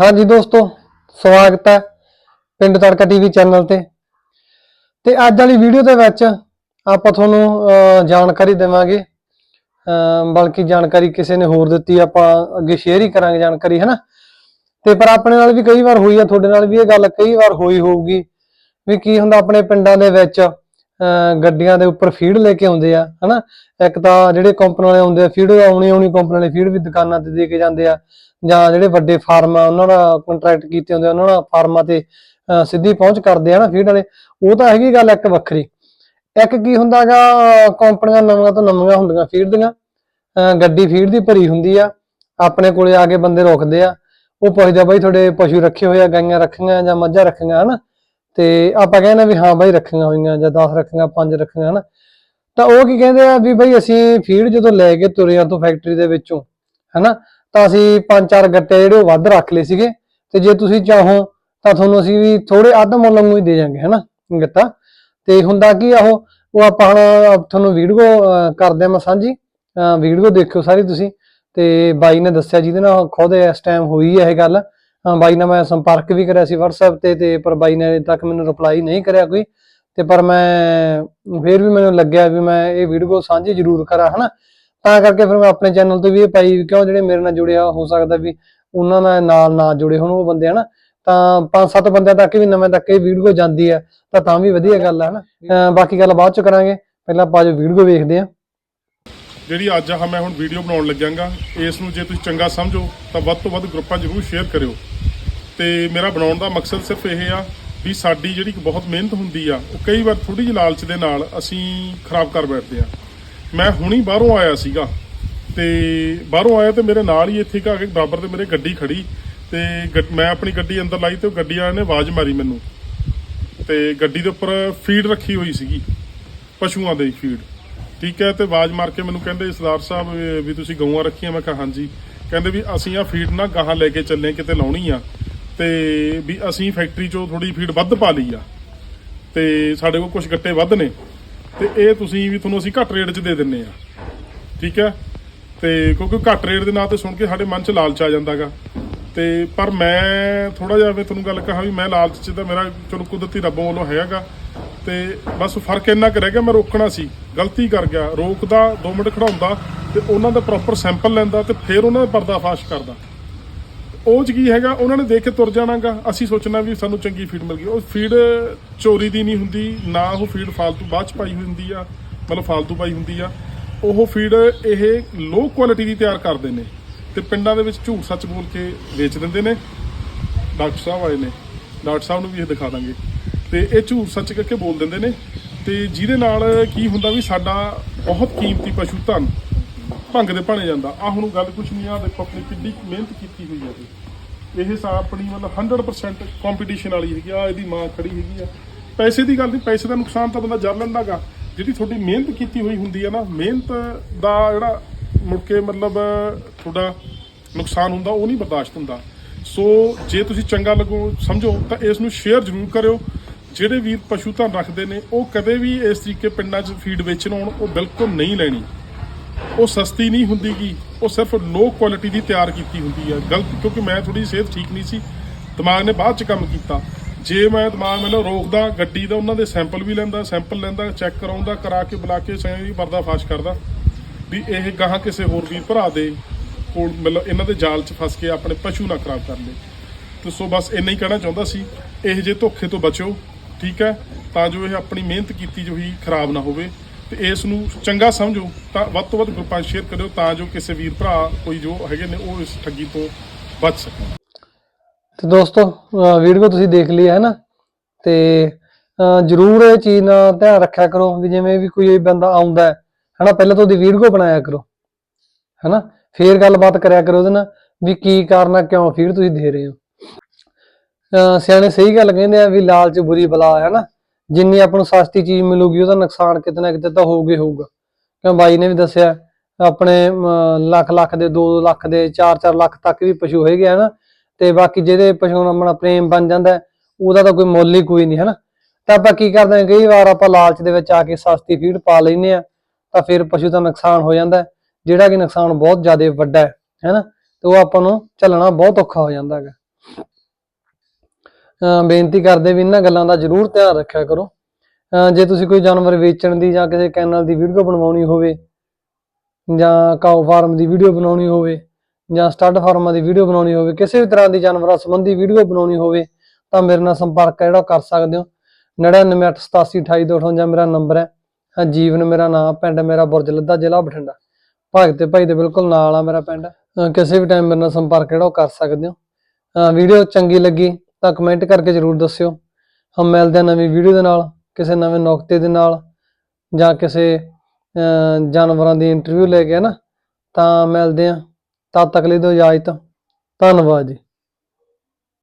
ਹਾਂਜੀ ਦੋਸਤੋ, ਸਵਾਗਤ ਹੈ ਪਿੰਡ ਤੜਕਾ ਟੀਵੀ ਚੈਨਲ ਤੇ। ਤੇ ਅੱਜ ਵਾਲੀ ਵੀਡੀਓ ਦੇ ਵਿੱਚ ਆਪਾਂ ਤੁਹਾਨੂੰ ਜਾਣਕਾਰੀ ਦੇਵਾਂਗੇ। ਬਲਕਿ ਜਾਣਕਾਰੀ ਕਿਸੇ ਨੇ ਹੋਰ ਦਿੱਤੀ, ਆਪਾਂ ਅੱਗੇ ਸ਼ੇਅਰ ਹੀ ਕਰਾਂਗੇ ਜਾਣਕਾਰੀ, ਹੈਨਾ? ਤੇ ਪਰ ਆਪਣੇ ਨਾਲ ਵੀ ਕਈ ਵਾਰ ਹੋਈ ਆ, ਤੁਹਾਡੇ ਨਾਲ ਵੀ ਇਹ ਗੱਲ ਕਈ ਵਾਰ ਹੋਈ ਹੋਊਗੀ ਵੀ ਕੀ ਹੁੰਦਾ ਆਪਣੇ ਪਿੰਡਾਂ ਦੇ ਵਿੱਚ ਗੱਡੀਆਂ ਦੇ ਉੱਪਰ ਫੀਡ ਲੈ ਕੇ ਆਉਂਦੇ ਆ, ਹਨਾ? ਇੱਕ ਤਾਂ ਜਿਹੜੇ ਕੰਪਨੀ ਵਾਲੇ ਆਉਂਦੇ ਆ ਫੀਡ ਆਉਣੀ ਆਉਣੀ ਕੰਪਨੀ ਵਾਲੇ ਫੀਡ ਵੀ ਦੁਕਾਨਾਂ ਤੇ ਦੇ ਕੇ ਜਾਂਦੇ ਆ। ਜਾਂ ਜਿਹੜੇ ਵੱਡੇ ਫਾਰਮ ਆ, ਉਹਨਾਂ ਦਾ ਕੰਟਰੈਕਟ ਕੀਤੇ ਹੁੰਦੇ ਉਹਨਾਂ ਨਾਲ ਫਾਰਮਾਂ ਤੇ ਸਿੱਧੀ ਪਹੁੰਚ ਕਰਦੇ ਆ ਨਾ ਫੀਡ ਵਾਲੇ, ਉਹ ਤਾਂ ਹੈਗੀ ਗੱਲ ਇੱਕ ਵੱਖਰੀ। ਇੱਕ ਕੀ ਹੁੰਦਾਗਾ, ਕੰਪਨੀਆਂ ਨਵੀਆਂ ਤੋਂ ਨਵੀਆਂ ਹੁੰਦੀਆਂ ਫੀਡ ਦੀਆਂ ਗੱਡੀ ਫੀਡ ਦੀ ਭਰੀ ਹੁੰਦੀ ਆ, ਆਪਣੇ ਕੋਲੇ ਆ ਕੇ ਬੰਦੇ ਰੋਕਦੇ ਆ, ਉਹ ਪੁੱਛਦੇ ਆ ਬਾਈ ਤੁਹਾਡੇ ਪਸ਼ੂ ਰੱਖੇ ਹੋਏ ਆ, ਗਾਈਆਂ ਰੱਖੀਆਂ ਜਾਂ ਮੱਝਾਂ ਰੱਖੀਆਂ, ਹਨਾ? ਤੇ ਆਪਾਂ ਕਹਿੰਦੇ ਵੀ ਹਾਂ ਬਾਈ ਰੱਖੀਆਂ ਹੋਈਆਂ ਜਾਂ 10 ਰੱਖੀਆਂ 5 ਰੱਖੀਆਂ, ਹਨਾ? ਤਾਂ ਉਹ ਕੀ ਕਹਿੰਦੇ ਆ ਵੀ ਬਾਈ ਅਸੀਂ ਫੀਡ ਜਦੋਂ ਲੈ ਕੇ ਤੁਰੇ ਤੋਂ ਫੈਕਟਰੀ ਦੇ ਵਿੱਚੋਂ, ਹਨਾ? ਤਾਂ ਅਸੀਂ ਪੰਜ ਚਾਰ ਗੱਟੇ ਜਿਹੜੇ ਉਹ ਵੱਧ ਰੱਖ ਲਏ ਸੀਗੇ। ਤੇ ਜੇ ਤੁਸੀਂ ਚਾਹੋ ਤਾਂ ਤੁਹਾਨੂੰ ਅਸੀਂ ਵੀ ਥੋੜੇ ਅੱਧ ਮੁੱਲ ਨੂੰ ਹੀ ਦੇ ਜਾਾਂਗੇ, ਹਨਾ ਗੱਟਾ ਤੇ ਹੁੰਦਾ ਕੀ ਆ ਉਹ ਉਹ ਆਪਾਂ ਹੁਣ ਤੁਹਾਨੂੰ ਵੀਡੀਓ ਕਰਦੇ ਆ ਮੈਂ ਸਾਂਝੀ। ਵੀਡੀਓ ਦੇਖਿਓ ਸਾਰੀ ਤੁਸੀਂ। ਤੇ ਬਾਈ ਨੇ ਦੱਸਿਆ ਜਿਹਦੇ ਨਾਲ ਖੁਦ ਇਸ ਟਾਈਮ ਹੋਈ ਹੈ ਇਹ ਗੱਲ। ਬਾਈ ਨਾਲ ਮੈਂ ਸੰਪਰਕ ਵੀ ਕਰਿਆ ਸੀ WhatsApp ਤੇ ਤੇ ਪਰ ਬਾਈ ਨੇ ਅਜੇ ਤੱਕ ਮੈਨੂੰ ਰਿਪਲਾਈ ਨਹੀਂ ਕਰਿਆ ਕੋਈ। ਤੇ ਪਰ ਮੈਂ, ਫਿਰ ਵੀ ਮੈਨੂੰ ਲੱਗਿਆ ਵੀ ਮੈਂ ਇਹ ਵੀਡੀਓ ਸਾਂਝੀ ਜ਼ਰੂਰ ਕਰਾਂ, ਹਨਾ। ਤਾਂ ਕਰਕੇ ਫਿਰ ਮੈਂ ਆਪਣੇ ਚੈਨਲ ਤੇ ਵੀ ਇਹ ਪਾਈ ਕਿਉਂ ਜਿਹੜੇ ਮੇਰੇ ਨਾਲ ਜੁੜਿਆ ਹੋ ਸਕਦਾ ਵੀ ਉਹਨਾਂ ਨਾਲ ਨਾਲ ਨਾ ਜੁੜੇ ਹੋਣ ਉਹ ਬੰਦੇ, ਹਨਾ? ਤਾਂ ਪੰਜ ਸੱਤ ਬੰਦਿਆਂ ਤੱਕ ਵੀ ਨਵੇਂ ਤੱਕ ਇਹ ਵੀਡੀਓ ਜਾਂਦੀ ਆ, ਤਾਂ ਤਾਂ ਵੀ ਵਧੀਆ ਗੱਲ ਆ, ਹਨਾ? ਅਹ ਬਾਕੀ ਗੱਲ ਬਾਅਦ ਚ ਕਰਾਂਗੇ। ਪਹਿਲਾਂ ਆਪਾਂ ਜੋ ਵੀਡੀਓ ਵੇਖਦੇ ਆ। ਜਿਹੜੀ ਅੱਜ ਆ ਮੈਂ ਹੁਣ ਵੀਡੀਓ ਬਣਾਉਣ ਲੱਗਾਂਗਾ ਇਸ ਨੂੰ ਜੇ ਤੁਸੀਂ ਚੰਗਾ ਸਮਝੋ, ਤਾਂ ਵੱਧ ਤੋਂ ਵੱਧ ਗਰੁੱਪਾਂ ਜ਼ਰੂਰ ਸ਼ੇਅਰ ਕਰਿਓ। ਤੇ ਮੇਰਾ ਬਣਾਉਣ ਦਾ ਮਕਸਦ ਸਿਰਫ ਇਹ ਆ ਵੀ ਸਾਡੀ ਜਿਹੜੀ ਬਹੁਤ ਮਿਹਨਤ ਹੁੰਦੀ ਆ, ਉਹ ਕਈ ਵਾਰ ਥੋੜੀ ਜਿਹੀ ਲਾਲਚ ਦੇ ਨਾਲ ਅਸੀਂ ਖਰਾਬ ਕਰ ਬੈਠਦੇ ਆ। ਮੈਂ ਹੁਣੀ ਬਾਹਰੋਂ ਆਇਆ ਸੀਗਾ ਤੇ ਬਾਹਰੋਂ ਆਇਆ ਤੇ ਮੇਰੇ ਨਾਲ ਹੀ ਇੱਥੇ ਇੱਕ ਆ ਕੇ ਬਰਾਬਰ ਤੇ ਮੇਰੇ ਗੱਡੀ ਖੜੀ ਤੇ ਗੱਡ- ਮੈਂ ਆਪਣੀ ਗੱਡੀ ਅੰਦਰ ਲਾਈ ਤੇ ਉਹ ਗੱਡੀ ਵਾਲੇ ਨੇ ਆਵਾਜ਼ ਮਾਰੀ ਮੈਨੂੰ। ਤੇ ਗੱਡੀ ਦੇ ਉੱਪਰ ਫੀਡ ਰੱਖੀ ਹੋਈ ਸੀਗੀ, ਪਸ਼ੂਆਂ ਦੀ ਫੀਡ। ਠੀਕ ਹੈ, ਤੇ ਆਵਾਜ਼ ਮਾਰ ਕੇ ਮੈਨੂੰ ਕਹਿੰਦੇ, ਸਰਦਾਰ ਸਾਹਿਬ, ਵੀ- ਵੀ ਤੁਸੀਂ ਗਊਆਂ ਰੱਖੀਆਂ? ਮੈਂ ਕਿਹਾ, ਹਾਂਜੀ। ਕਹਿੰਦੇ ਵੀ ਅਸੀਂ ਆ ਫੀਡ ਨਾ ਗਾਹਾਂ ਲੈ ਕੇ ਚੱਲੇ, ਕਿਤੇ ਲਾਉਣੀ ਆ। ਤੇ ਵੀ ਅਸੀਂ ਫੈਕਟਰੀ ਚੋਂ ਥੋੜੀ ਫੀਡ ਵੱਧ ਪਾ ਲਈ ਆ। ਤੇ ਸਾਡੇ ਕੋਲ ਕੁਝ ਗੱਟੇ ਵੱਧ ਨੇ। ਤੇ ਇਹ ਤੁਸੀਂ ਵੀ ਤੁਹਾਨੂੰ ਅਸੀਂ ਘੱਟ ਰੇਟ 'ਚ ਦੇ ਦਿੰਨੇ ਆ। ਠੀਕ ਹੈ? ਤੇ ਕਿਉਂਕਿ ਘੱਟ ਰੇਟ ਦੇ ਨਾਂ ਤੇ ਸੁਣ ਕੇ ਸਾਡੇ ਮਨ 'ਚ ਲਾਲਚ ਆ ਜਾਂਦਾਗਾ। ਤੇ ਪਰ ਮੈਂ ਥੋੜਾ ਜਿਹਾ ਮੈਂ ਤੁਹਾਨੂੰ ਗੱਲ ਕਹਾਂ ਵੀ ਮੈਂ ਲਾਲਚ 'ਚ ਤਾਂ ਮੇਰਾ ਚਲੋ ਕੁਦਰਤੀ ਰੱਬੋਂ ਵੱਲੋਂ ਹੈਗਾ। ਤੇ ਬਸ ਫ਼ਰਕ ਇੰਨਾ ਕੁ ਰਹਿ ਗਿਆ, ਮੈਂ ਰੋਕਣਾ ਸੀ। ਗਲਤੀ ਕਰ ਗਿਆ। ਰੋਕਦਾ 2 ਮਿੰਟ ਖੜਾਉਂਦਾ ਤੇ ਉਹਨਾਂ ਦਾ ਪ੍ਰੋਪਰ ਸੈਂਪਲ ਲੈਂਦਾ ਤੇ ਫਿਰ ਉਹਨਾਂ ਦਾ ਪਰਦਾਫਾਸ਼ ਕਰਦਾ। ਉਹ ਚ ਕੀ ਹੈਗਾ? ਉਹਨਾਂ ਨੇ ਦੇਖ ਕੇ ਤੁਰ ਜਾਣਾਗਾ। ਅਸੀਂ ਸੋਚਣਾ ਵੀ ਸਾਨੂੰ ਚੰਗੀ ਫੀਡ ਮਿਲ ਗਈ। ਉਹ ਫੀਡ ਚੋਰੀ ਦੀ ਨਹੀਂ ਹੁੰਦੀ, ਨਾ ਉਹ ਫੀਡ ਫਾਲਤੂ ਬਾਅਦ ਚ ਪਾਈ ਹੁੰਦੀ ਆ, ਮਤਲਬ ਫਾਲਤੂ ਪਾਈ ਹੁੰਦੀ ਆ। ਉਹ ਫੀਡ ਇਹ ਲੋ ਕੁਆਲਿਟੀ ਦੀ ਤਿਆਰ ਕਰਦੇ ਨੇ ਤੇ ਪਿੰਡਾਂ ਦੇ ਵਿੱਚ ਝੂਠ ਸੱਚ ਬੋਲ ਕੇ ਵੇਚ ਦਿੰਦੇ ਨੇ। ਡਾਕਟਰ ਸਾਹਿਬ ਆਏ ਨੇ। ਡਾਕਟਰ ਸਾਹਿਬ ਨੂੰ ਵੀ ਇਹ ਦਿਖਾ ਦਾਂਗੇ। ਤੇ ਇਹ ਝੂਠ ਸੱਚ ਕਰਕੇ ਬੋਲ ਦਿੰਦੇ ਨੇ। ਤੇ ਜਿਹਦੇ ਨਾਲ ਕੀ ਹੁੰਦਾ ਵੀ ਸਾਡਾ ਬਹੁਤ ਕੀਮਤੀ ਪਸ਼ੂ ਧਨ ਭੰਗ ਦੇ ਭਾਣੇ ਜਾਂਦਾ। ਆ ਹੁਣ ਗੱਲ ਕੁਛ ਨਹੀਂ ਆ ਦੇਖੋ ਆਪਣੀ ਕਿੰਨੀ ਮਿਹਨਤ ਕੀਤੀ ਹੋਈ ਆ ਜੀ। ਇਹ ਸਾ ਆਪਣੀ ਮਤਲਬ 100% ਕੰਪੀਟੀਸ਼ਨ ਵਾਲੀ ਹੈਗੀ ਆ ਇਹਦੀ ਮਾਂ ਖੜੀ ਹੈਗੀ ਆ। ਪੈਸੇ ਦੀ ਗੱਲ ਨਹੀਂ, ਪੈਸੇ ਦਾ ਨੁਕਸਾਨ ਤਾਂ ਬੰਦਾ ਜਰ ਲੈਂਦਾਗਾ ਜਿਹੜੀ ਤੁਹਾਡੀ ਮਿਹਨਤ ਕੀਤੀ ਹੋਈ ਹੁੰਦੀ ਆ ਨਾ, ਮਿਹਨਤ ਦਾ ਜਿਹੜਾ ਮੁੜ ਕੇ ਮਤਲਬ ਤੁਹਾਡਾ ਨੁਕਸਾਨ ਹੁੰਦਾ, ਉਹ ਨਹੀਂ ਬਰਦਾਸ਼ਤ ਹੁੰਦਾ। ਸੋ ਜੇ ਤੁਸੀਂ ਚੰਗਾ ਲੱਗੋ, ਸਮਝੋ, ਤਾਂ ਇਸ ਨੂੰ ਸ਼ੇਅਰ ਜ਼ਰੂਰ ਕਰਿਓ। ਜਿਹੜੇ ਵੀਰ ਪਸ਼ੂ ਧਨ ਰੱਖਦੇ ਨੇ, ਉਹ ਕਦੇ ਵੀ ਇਸ ਤਰੀਕੇ ਪਿੰਡਾਂ 'ਚ ਫੀਡ ਵੇਚਣ ਆਉਣ, ਉਹ ਬਿਲਕੁਲ ਨਹੀਂ ਲੈਣੀ। ਉਹ ਸਸਤੀ ਨਹੀਂ ਹੁੰਦੀ ਗੀ। ਉਹ ਸਿਰਫ ਲੋ ਕੁਆਲਿਟੀ ਦੀ ਤਿਆਰ ਕੀਤੀ ਹੁੰਦੀ ਹੈ ਗਲਤ ਕਿਉਂਕਿ ਮੈਂ ਥੋੜੀ ਸਿਹਤ ਠੀਕ ਨਹੀਂ ਸੀ। ਦਿਮਾਗ ਨੇ ਬਾਅਦ ਚ ਕੰਮ ਕੀਤਾ। ਜੇ ਮੈਂ ਦਿਮਾਗ ਮੈਨੂੰ ਰੋਕਦਾ, ਗੱਡੀ ਦਾ ਉਹਨਾਂ ਦੇ ਸੈਂਪਲ ਵੀ ਲੈਂਦਾ ਸੈਂਪਲ ਲੈਂਦਾ ਚੈੱਕ ਕਰਾਉਂਦਾ, ਕਰਾ ਕੇ ਬੁਲਾ ਕੇ ਸਹੀ ਪਰਦਾਫਾਸ਼ ਕਰਦਾ, ਵੀ ਇਹ ਗਾਹਾਂ ਕਿਸੇ ਹੋਰ ਵੀ ਭਰਾ ਦੇ ਕੋਲ ਮਤਲਬ ਇਹਨਾਂ ਦੇ ਜਾਲ 'ਚ ਫਸ ਕੇ ਆਪਣੇ ਪਸ਼ੂ ਨਾ ਖਰਾਬ ਕਰ ਲਏ ਤੇ ਸੋ ਬਸ ਇੰਨਾ ਹੀ ਕਹਿਣਾ ਚਾਹੁੰਦਾ ਸੀ। ਇਹ ਜੇ ਧੋਖੇ ਤੋਂ ਬਚੋ, ਠੀਕ ਹੈ? ਤਾਂ ਜੋ ਇਹ ਆਪਣੀ ਮਿਹਨਤ ਕੀਤੀ ਜੋ ਹੀ ਖਰਾਬ ਨਾ ਹੋਵੇ। ਤੇ ਇਸ ਨੂੰ ਚੰਗਾ ਸਮਝੋ, ਤਾਂ ਵੱਧ ਤੋਂ ਵੱਧ ਗਰੁੱਪਾਂ ਸ਼ੇਅਰ ਕਰਿਓ ਤਾਂ ਜੋ ਕਿਸੇ ਵੀਰ ਭਰਾ ਕੋਈ ਜੋ ਹੈਗੇ ਨੇ ਉਹ ਇਸ ਠੱਗੀ ਤੋਂ ਬਚ ਸਕਣ। ਤੇ ਦੋਸਤੋ ਵੀਡੀਓ ਤੁਸੀਂ ਦੇਖ ਲਈ ਹੈ ਨਾ? ਤੇ ਜਰੂਰ ਇਹ ਚੀਜ਼ ਨਾਲ ਧਿਆਨ ਰੱਖਿਆ ਕਰੋ ਵੀ ਜਿਵੇਂ ਵੀ ਕੋਈ ਬੰਦਾ ਆਉਂਦਾ ਹੈ, ਹਨਾ? ਪਹਿਲਾਂ ਤਾਂ ਉਹਦੀ ਵੀਡੀਓ ਬਣਾਇਆ ਕਰੋ, ਹਨਾ? ਫੇਰ ਗੱਲਬਾਤ ਕਰਿਆ ਕਰੋ ਉਹਦੇ ਨਾਲ ਵੀ ਕੀ ਕਾਰਨ ਆ, ਕਿਉਂ? ਫੀਡ ਤੁਸੀਂ ਦੇ ਰਹੇ ਹੋ। ਸਿਆਣੇ ਸਹੀ ਗੱਲ ਕਹਿੰਦੇ ਆ ਵੀ ਲਾਲਚ ਬੁਰੀ ਬਲਾ ਹੈ ਨਾ ਜਿੰਨੀ ਆਪਾਂ ਨੂੰ ਸਸਤੀ ਚੀਜ਼ ਮਿਲੂਗੀ, ਉਹਦਾ ਨੁਕਸਾਨ ਕਿਤੇ ਨਾ ਕਿਤੇ ਤਾਂ ਹੋਊਗਾ ਹੀ ਹੋਊਗਾ। ਕਿਉਂ ਬਾਈ ਨੇ ਵੀ ਦੱਸਿਆ, ਆਪਣੇ ਲੱਖ ਲੱਖ ਦੇ 2 ਲੱਖ ਦੇ 4-4 ਲੱਖ ਤੱਕ ਵੀ ਪਸ਼ੂ ਹੈਗੇ ਆ ਤੇ ਬਾਕੀ ਜਿਹਦੇ ਪਸ਼ੂ ਨਾਲ ਆਪਣਾ ਪ੍ਰੇਮ ਬਣ ਜਾਂਦਾ, ਉਹਦਾ ਤਾਂ ਕੋਈ ਮੁੱਲ ਹੀ ਕੋਈ ਨਹੀਂ, ਹਨਾ। ਤਾਂ ਆਪਾਂ ਕੀ ਕਰਦੇ ਹਾਂ, ਕਈ ਵਾਰ ਆਪਾਂ ਲਾਲਚ ਦੇ ਵਿੱਚ ਆ ਕੇ ਸਸਤੀ ਫੀਡ ਪਾ ਲੈਨੇ ਆ ਤਾਂ ਫਿਰ ਪਸ਼ੂ ਦਾ ਨੁਕਸਾਨ ਹੋ ਜਾਂਦਾ, ਜਿਹੜਾ ਕਿ ਨੁਕਸਾਨ ਬਹੁਤ ਜ਼ਿਆਦਾ ਵੱਡਾ ਹੈ, ਹੈਨਾ। ਤੇ ਉਹ ਆਪਾਂ ਨੂੰ ਚੱਲਣਾ ਬਹੁਤ ਔਖਾ ਹੋ ਜਾਂਦਾ ਹੈਗਾ। ਬੇਨਤੀ ਕਰਦੇ ਵੀ ਇਹਨਾਂ ਗੱਲਾਂ ਦਾ ਜ਼ਰੂਰ ਧਿਆਨ ਰੱਖਿਆ ਕਰੋ। ਅਹ ਜੇ ਤੁਸੀਂ ਕੋਈ ਜਾਨਵਰ ਵੇਚਣ ਦੀ ਜਾਂ ਕਿਸੇ ਕੈਨਲ ਦੀ ਵੀਡੀਓ ਬਣਵਾਉਣੀ ਹੋਵੇ, ਜਾਂ ਕਾਓ ਫਾਰਮ ਦੀ ਵੀਡੀਓ ਬਣਾਉਣੀ ਹੋਵੇ, ਜਾਂ ਸਟੱਡ ਫਾਰਮਾਂ ਦੀ ਵੀਡੀਓ ਬਣਾਉਣੀ ਹੋਵੇ, ਕਿਸੇ ਵੀ ਤਰ੍ਹਾਂ ਦੀ ਜਾਨਵਰਾਂ ਸੰਬੰਧੀ ਵੀਡੀਓ ਬਣਾਉਣੀ ਹੋਵੇ, ਤਾਂ ਮੇਰੇ ਨਾਲ ਸੰਪਰਕ ਜਿਹੜਾ ਉਹ ਕਰ ਸਕਦੇ ਹੋ। 9988828258 ਮੇਰਾ ਨੰਬਰ ਹੈ। ਜੀਵਨ ਮੇਰਾ ਨਾਮ ਪਿੰਡ ਮੇਰਾ ਬੁਰਜ ਲੱਦਾ, ਜ਼ਿਲ੍ਹਾ ਬਠਿੰਡਾ। ਭਗਤ ਤੇ ਭਾਈ ਦੇ ਬਿਲਕੁਲ ਨਾਲ ਆ ਮੇਰਾ ਪਿੰਡ। ਕਿਸੇ ਵੀ ਟਾਈਮ ਮੇਰੇ ਨਾਲ ਸੰਪਰਕ ਜਿਹੜਾ ਉਹ ਕਰ ਸਕਦੇ ਹੋ। ਵੀਡੀਓ ਚੰਗੀ ਲੱਗੀ ਤਾਂ ਕਮੈਂਟ ਕਰਕੇ ਜਰੂਰ ਦੱਸਿਓ। ਹਮ ਮਿਲਦੇ ਹਾਂ ਨਵੀਂ ਵੀਡੀਓ ਦੇ ਨਾਲ, ਕਿਸੇ ਨਵੇਂ ਨੁਕਤੇ ਦੇ ਨਾਲ ਜਾਂ ਕਿਸੇ ਜਾਨਵਰਾਂ ਦੀ ਇੰਟਰਵਿਊ ਲੈ ਕੇ ਨਾ, ਤਾਂ ਮਿਲਦੇ ਹਾਂ। ਤਦ ਤੱਕ ਲਈ ਦਿਓ ਇਜਾਜ਼ਤ। ਧੰਨਵਾਦ ਜੀ।